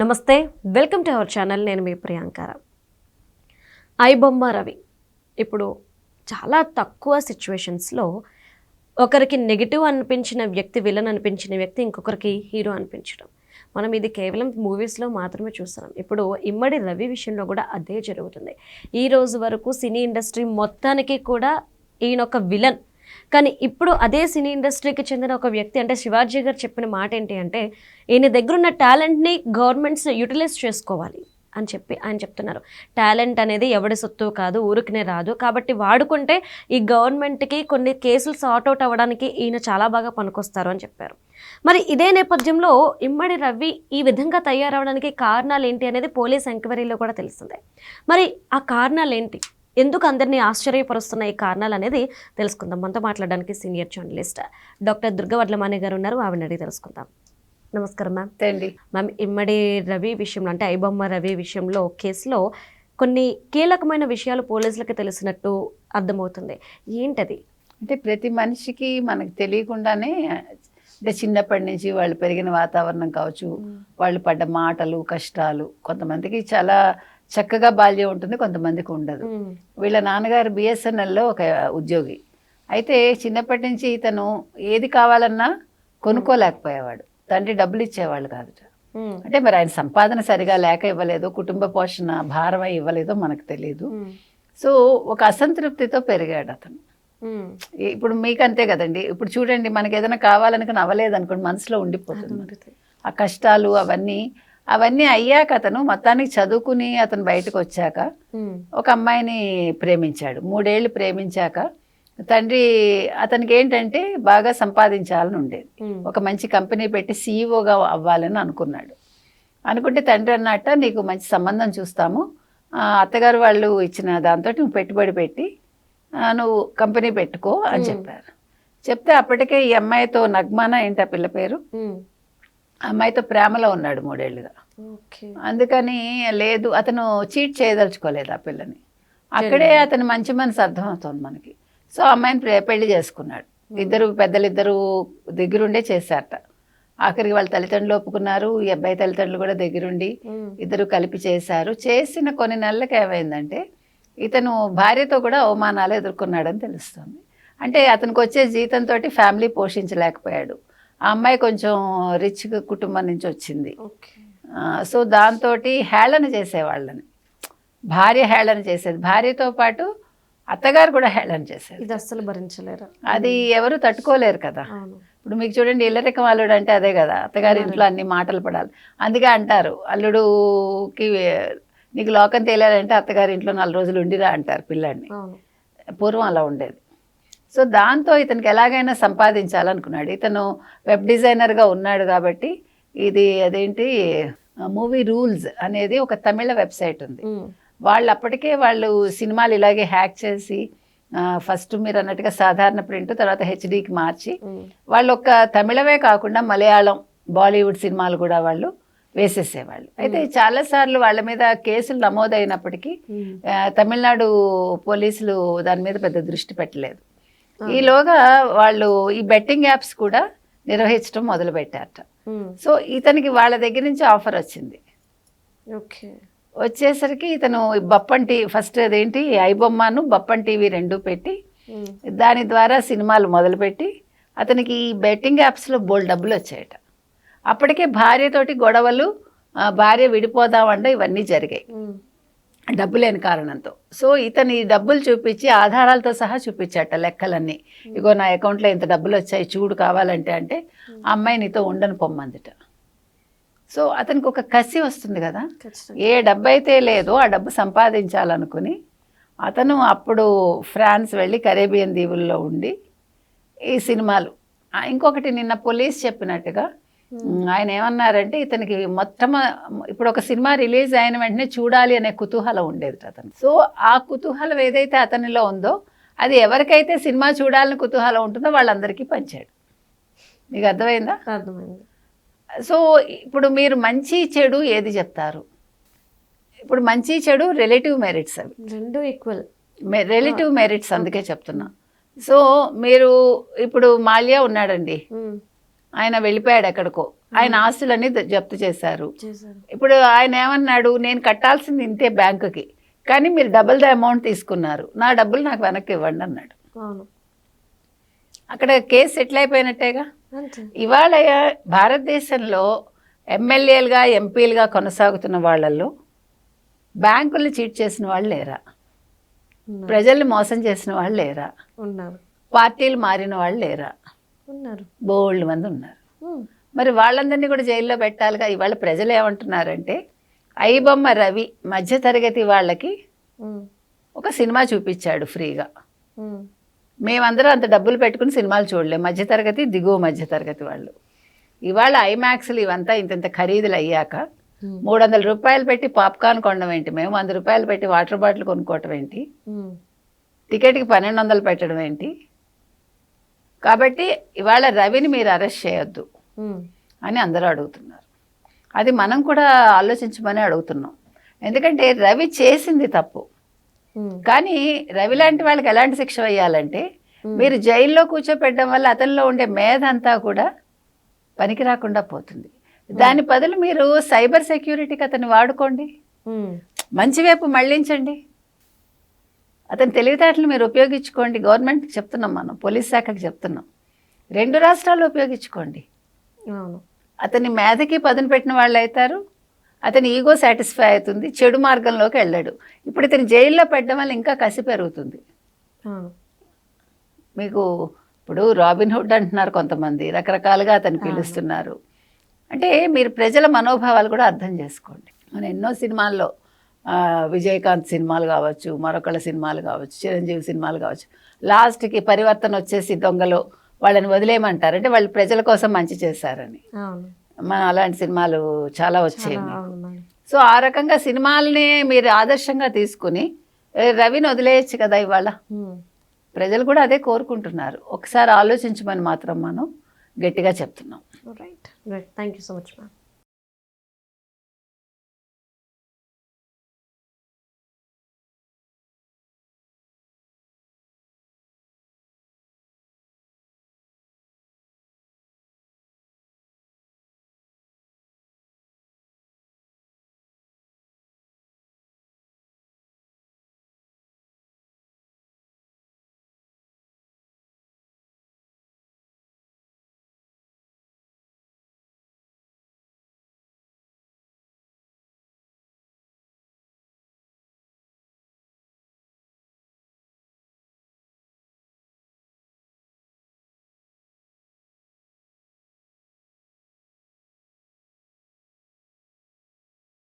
నమస్తే welcome to our channel. నేను మీ ప్రియాంకార ఐబొమ్మ రవి. ఇప్పుడు చాలా తక్కువ సిచ్యువేషన్స్లో ఒకరికి నెగిటివ్ అనిపించిన వ్యక్తి విలన్ అనిపించిన వ్యక్తి ఇంకొకరికి హీరో అనిపించడం. మనం ఇది కేవలం మూవీస్లో మాత్రమే చూస్తున్నాం. ఇప్పుడు ఇమ్మడి రవి విషయంలో కూడా అదే జరుగుతుంది. ఈ రోజు వరకు సినీ ఇండస్ట్రీ మొత్తానికి కూడా ఈయన ఒక విలన్ కానీ ఇప్పుడు అదే సినీ ఇండస్ట్రీకి చెందిన ఒక వ్యక్తి అంటే శివాజీ గారు చెప్పిన మాట ఏంటి అంటే ఈయన దగ్గర ఉన్న టాలెంట్ని గవర్నమెంట్స్ యూటిలైజ్ చేసుకోవాలి అని చెప్పి ఆయన చెప్తున్నారు. టాలెంట్ అనేది ఎవడి సొత్తు కాదు ఊరికినే రాదు. కాబట్టి వాడుకుంటే ఈ గవర్నమెంట్కి కొన్ని కేసులు సార్ట్అవుట్ అవ్వడానికి ఈయన చాలా బాగా పనికొస్తారు అని చెప్పారు. మరి ఇదే నేపథ్యంలో ఇమ్మడి రవి ఈ విధంగా తయారవడానికి కారణాలు ఏంటి అనేది పోలీస్ ఎంక్వైరీలో కూడా తెలుస్తుంది. మరి ఆ కారణాలు ఏంటి? ఎందుకు అందరినీ ఆశ్చర్యపరుస్తున్న ఈ కారణాలు అనేది తెలుసుకుందాం. మనతో మాట్లాడడానికి సీనియర్ జర్నలిస్ట్ డాక్టర్ దుర్గవడ్లమాని గారు ఉన్నారు. ఆవిడ అడిగి తెలుసుకుందాం. నమస్కారం మ్యామ్. తండి. మ్యామ్ ఇమ్మడి రవి విషయంలో అంటే ఐబొమ్మ రవి విషయంలో కేసులో కొన్ని కీలకమైన విషయాలు పోలీసులకు తెలిసినట్టు అర్థమవుతుంది. ఏంటది? అంటే ప్రతి మనిషికి మనకు తెలియకుండానే అంటే చిన్నప్పటి నుంచి వాళ్ళు పెరిగిన వాతావరణం కావచ్చు వాళ్ళు పడ్డ మాటలు కష్టాలు కొంతమందికి చాలా చక్కగా బాల్యం ఉంటుంది కొంతమందికి ఉండదు. వీళ్ళ నాన్నగారు బిఎస్ఎన్ఎల్లో ఒక ఉద్యోగి. అయితే చిన్నప్పటి నుంచి ఇతను ఏది కావాలన్నా కొనుక్కోలేకపోయేవాడు. తండ్రి డబ్బులు ఇచ్చేవాళ్ళు మ్మ్. అంటే మరి ఆయన సంపాదన సరిగా లేక ఇవ్వలేదో కుటుంబ పోషణ భారమై ఇవ్వలేదో మనకు తెలియదు. సో ఒక అసంతృప్తితో పెరిగాడు అతను. ఇప్పుడు మీకు అంతే కదండి. ఇప్పుడు చూడండి మనకి ఏదైనా కావాలనుకుని అవ్వలేదు అనుకోండి మనసులో ఉండిపోతుంది. ఆ కష్టాలు అవన్నీ అవన్నీ అయ్యాక అతను మొత్తానికి చదువుకుని అతను బయటకు వచ్చాక. ఒక అమ్మాయిని ప్రేమించాడు. మూడేళ్ళు ప్రేమించాక తండ్రి అతనికి ఏంటంటే బాగా సంపాదించాలని ఉండేది. ఒక మంచి కంపెనీ పెట్టి సీఈఓగా అవ్వాలని అనుకున్నాడు. అనుకుంటే తండ్రి అన్నట్ట నీకు మంచి సంబంధం చూస్తాము. అత్తగారు వాళ్ళు ఇచ్చిన దాంతో నువ్వు పెట్టుబడి పెట్టి నువ్వు కంపెనీ పెట్టుకో అని. చెప్పారు. చెప్తే అప్పటికే ఈ అమ్మాయితో నగ్మాన ఏంటి ఆ పిల్ల పేరు? అమ్మాయితో ప్రేమలో ఉన్నాడు మూడేళ్ళుగా అందుకని లేదు అతను చీట్ చేయదలుచుకోలేదు ఆ పిల్లని. అక్కడే అతను మంచి మనసు అర్థమవుతుంది మనకి. సో అమ్మాయిని పెళ్ళి చేసుకున్నాడు. ఇద్దరు పెద్దలిద్దరు దగ్గరుండే చేశారట. ఆఖరికి వాళ్ళ తల్లిదండ్రులు ఒప్పుకున్నారు ఈ అబ్బాయి తల్లిదండ్రులు కూడా దగ్గరుండి. ఇద్దరు కలిపి చేశారు. చేసిన కొన్ని నెలలకు ఏమైందంటే ఇతను భార్యతో కూడా అవమానాలు ఎదుర్కొన్నాడని తెలుస్తుంది. అంటే అతనికి వచ్చే జీతంతో ఫ్యామిలీ పోషించలేకపోయాడు. ఆ అమ్మాయి కొంచెం రిచ్ కుటుంబం నుంచి వచ్చింది. సో దాంతో హేళన చేసేవాళ్ళని. భార్య హేళన చేసేది. భార్యతో పాటు అత్తగారు కూడా హేళన చేసేది. ఇది అస్సలు భరించలేరు. అది ఎవరు తట్టుకోలేరు కదా. ఇప్పుడు మీకు చూడండి ఇల్లరికం అల్లుడు అంటే అదే కదా. అత్తగారి ఇంట్లో అన్ని మాటలు పడాలి. అందుకే అంటారు అల్లుడుకి నీకు లోకం తేలాలంటే అత్తగారి ఇంట్లో నాలుగు రోజులు ఉండిరా అంటారు పిల్లాడిని. పూర్వం అలా ఉండేది. సో దాంతో ఇతనికి ఎలాగైనా సంపాదించాలనుకున్నాడు. ఇతను వెబ్ డిజైనర్గా ఉన్నాడు కాబట్టి ఇది అదేంటి మూవీ రూల్స్ అనేది ఒక తమిళ వెబ్సైట్ ఉంది. వాళ్ళు అప్పటికే వాళ్ళు సినిమాలు ఇలాగే హ్యాక్ చేసి ఫస్ట్ మీరు అన్నట్టుగా సాధారణ ప్రింట్ తర్వాత హెచ్డికి మార్చి. వాళ్ళు ఒక తమిళమే కాకుండా మలయాళం బాలీవుడ్ సినిమాలు కూడా వాళ్ళు వేసేసేవాళ్ళు. అయితే చాలాసార్లు వాళ్ళ మీద కేసులు నమోదైనప్పటికీ తమిళనాడు పోలీసులు దాని మీద పెద్ద దృష్టి పెట్టలేదు. ఈలోగా వాళ్ళు ఈ బెట్టింగ్ యాప్స్ కూడా నిర్వహించడం మొదలు పెట్టారట మ్మ్. సో ఇతనికి వాళ్ళ దగ్గర నుంచి ఆఫర్ వచ్చింది. ఓకే. వచ్చేసరికి ఇతను బప్పన్ టీ ఫస్ట్ అదేంటి ఐబొమ్మను బప్పన్ టీవీ రెండు పెట్టి. దాని ద్వారా సినిమాలు మొదలుపెట్టి అతనికి ఈ బెట్టింగ్ యాప్స్లో బోల్ డబ్బులు వచ్చాయట. అప్పటికే భార్యతోటి గొడవలు భార్య విడిపోదామంటే ఇవన్నీ జరిగాయి. డబ్బు లేని కారణంతో. సో ఇతను ఈ డబ్బులు చూపించి ఆధారాలతో సహా చూపించాట లెక్కలన్నీ. ఇగో నా అకౌంట్లో ఇంత డబ్బులు వచ్చాయి చూడు కావాలంటే అంటే ఆ అమ్మాయి నీతో ఉండను పొమ్మందిట. సో అతనికి ఒక కసి వస్తుంది కదా. ఏ డబ్బు అయితే లేదో ఆ డబ్బు సంపాదించాలనుకుని అతను అప్పుడు ఫ్రాన్స్ వెళ్ళి కరేబియన్ దీవుల్లో ఉండి ఈ సినిమాలు. ఇంకొకటి నిన్న పోలీస్ చెప్పినట్టుగా ఆయన ఏమన్నారంటే ఇతనికి మొత్తం ఇప్పుడు ఒక సినిమా రిలీజ్ అయిన వెంటనే చూడాలి అనే కుతూహలం ఉండేది అతను సో ఆ కుతూహలం ఏదైతే అతనిలో ఉందో అది ఎవరికైతే సినిమా చూడాలని కుతూహలం ఉంటుందో వాళ్ళందరికీ పంచాడు. మీకు అర్థమైందా? అర్థమైంది. సో ఇప్పుడు మీరు మంచి చెడు ఏది చెప్తారు? ఇప్పుడు మంచి చెడు రిలేటివ్ మెరిట్స్ అవి. రెండు ఈక్వల్ రిలేటివ్ మెరిట్స్ అందుకే చెప్తున్నా. సో మీరు ఇప్పుడు మాల్యా ఉన్నాడండి. ఆయన వెళ్ళిపోయాడు ఎక్కడికో. ఆయన ఆస్తులన్నీ జప్తు చేశారు. ఇప్పుడు ఆయన ఏమన్నాడు నేను కట్టాల్సింది ఇంతే బ్యాంకుకి కానీ మీరు డబుల్ ద అమౌంట్ తీసుకున్నారు నా డబ్బులు నాకు వెనక్కి ఇవ్వండి అన్నాడు. అక్కడ కేసు సెటిల్ అయిపోయినట్టేగా? ఇవాళ భారతదేశంలో ఎమ్మెల్యేలుగా ఎంపీలుగా కొనసాగుతున్న వాళ్ళల్లో బ్యాంకుల్ని చీట్ చేసిన వాళ్ళు లేరా? ప్రజల్ని మోసం చేసిన వాళ్ళు లేరా? పార్టీలు మారిన వాళ్ళు లేరా? ఉన్నారు బోల్డ్ మంది ఉన్నారు. మరి వాళ్ళందరినీ కూడా జైల్లో పెట్టాలిగా ఇవాళ ప్రజలు ఏమంటున్నారంటే ఐబొమ్మ రవి మధ్యతరగతి వాళ్ళకి. ఒక సినిమా చూపించాడు ఫ్రీగా. మేమందరం అంత డబ్బులు పెట్టుకుని సినిమాలు చూడలేం మధ్యతరగతి దిగువ మధ్యతరగతి వాళ్ళు ఇవాళ ఐమాక్స్లు ఇవంతా ఇంతంత ఖరీదులు అయ్యాక. మూడు వందల రూపాయలు పెట్టి పాప్కార్న్ కొనడం ఏంటి మేము వంద రూపాయలు పెట్టి వాటర్ బాటిల్ కొనుక్కోవటం ఏంటి. టికెట్కి పన్నెండు వందలు పెట్టడం ఏంటి కాబట్టి ఇవాళ రవిని మీరు అరెస్ట్ చేయొద్దు. అని అందరూ అడుగుతున్నారు. అది మనం కూడా ఆలోచించమని అడుగుతున్నాం. ఎందుకంటే రవి చేసింది తప్పు. కానీ రవి లాంటి వాళ్ళకి ఎలాంటి శిక్ష వేయాలంటే మీరు జైల్లో కూర్చోపెట్టడం వల్ల అతనిలో ఉండే మేధ అంతా కూడా పనికి రాకుండా పోతుంది. దాని బదులు మీరు సైబర్ సెక్యూరిటీకి అతన్ని వాడుకోండి. మంచి వైపు మళ్ళించండి అతని తెలివితేటలు మీరు ఉపయోగించుకోండి. గవర్నమెంట్కి చెప్తున్నాం మనం పోలీస్ శాఖకి చెప్తున్నాం. రెండు రాష్ట్రాలు ఉపయోగించుకోండి. అవును. అతని మేధకి పదును పెట్టిన వాళ్ళు అవుతారు అతని ఈగో సాటిస్ఫై అవుతుంది చెడు మార్గంలోకి వెళ్ళాడు. ఇప్పుడు ఇతని జైల్లో పెట్టడం వల్ల ఇంకా కసి పెరుగుతుంది. మీకు ఇప్పుడు రాబిన్ హుడ్ అంటున్నారు కొంతమంది రకరకాలుగా అతను పిలుస్తున్నారు. అంటే మీరు ప్రజల మనోభావాలు కూడా అర్థం చేసుకోండి. మన ఎన్నో సినిమాల్లో విజయకాంత్ సినిమాలు కావచ్చు మరొకళ్ళ సినిమాలు కావచ్చు చిరంజీవి సినిమాలు కావచ్చు. లాస్ట్కి పరివర్తన వచ్చేసి దొంగలు వాళ్ళని వదిలేయమంటారు. అంటే వాళ్ళు ప్రజల కోసం మంచి చేశారని. మన అలాంటి సినిమాలు చాలా వచ్చాయి సో ఆ రకంగా సినిమాల్ని మీరు ఆదర్శంగా తీసుకుని రవిని వదిలేయచ్చు కదా ఇవాళ. ప్రజలు కూడా అదే కోరుకుంటున్నారు. ఒకసారి ఆలోచించమని మాత్రం మనం గట్టిగా చెప్తున్నాం. Right right thank you so much ma'am